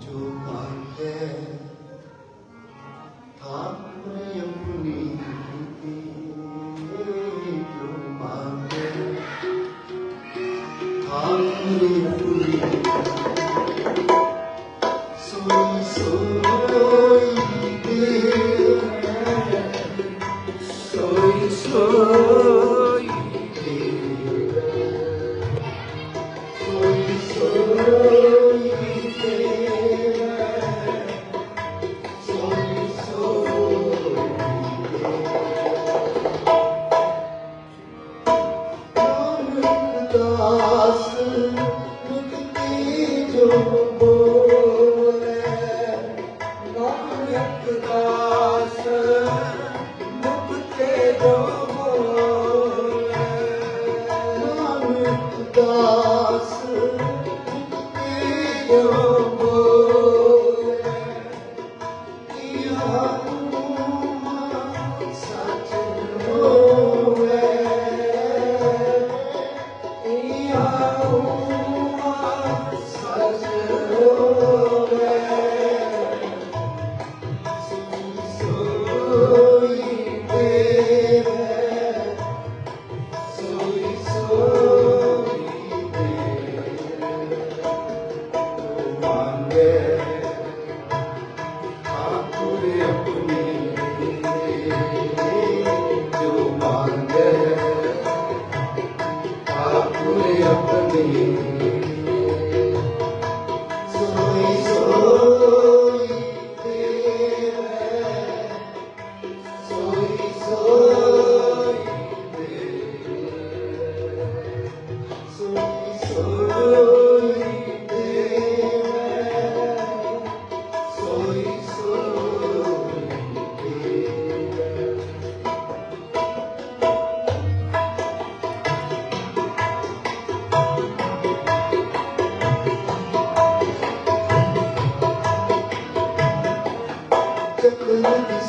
to my head. yeah.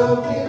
love you.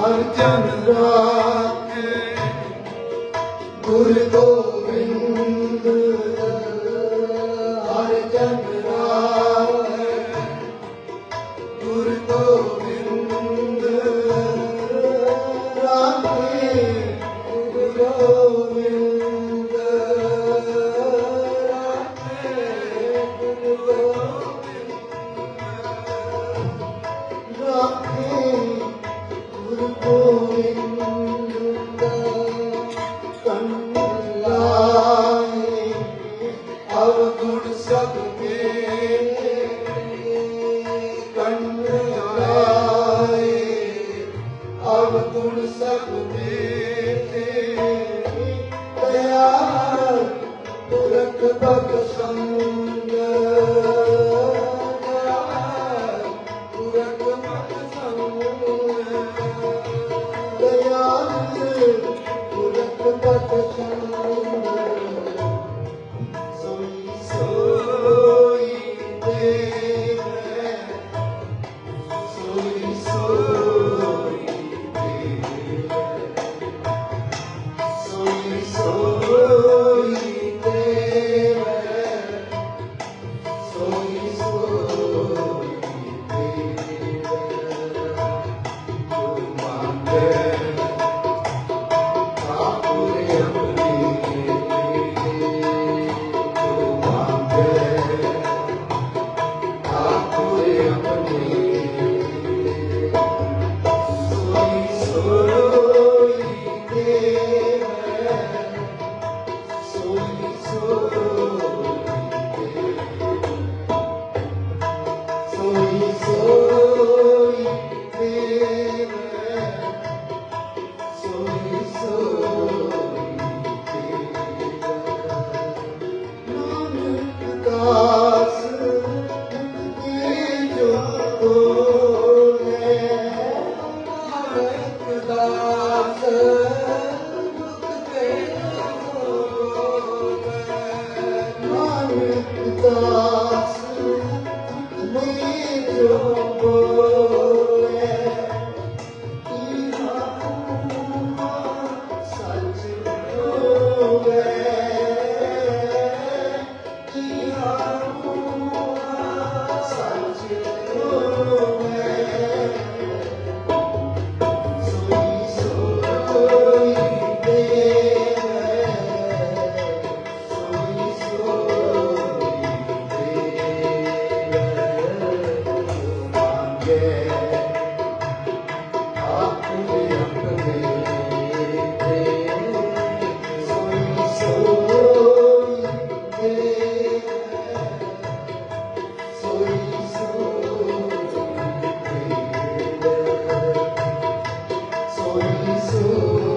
ਹਰ ਜਨ ਰਾਖੇ ਗੁਰ ਗੋਬਿੰਦ ਹਰ ਜਨ ਗੁਣ ਸਭ ਦੇਤੇ ਦਇਆ ਪੁਰਖ ਬਖਸ਼ਣ Yeah. ਨਾਨਕ ਦਾਸ। Holy Spirit.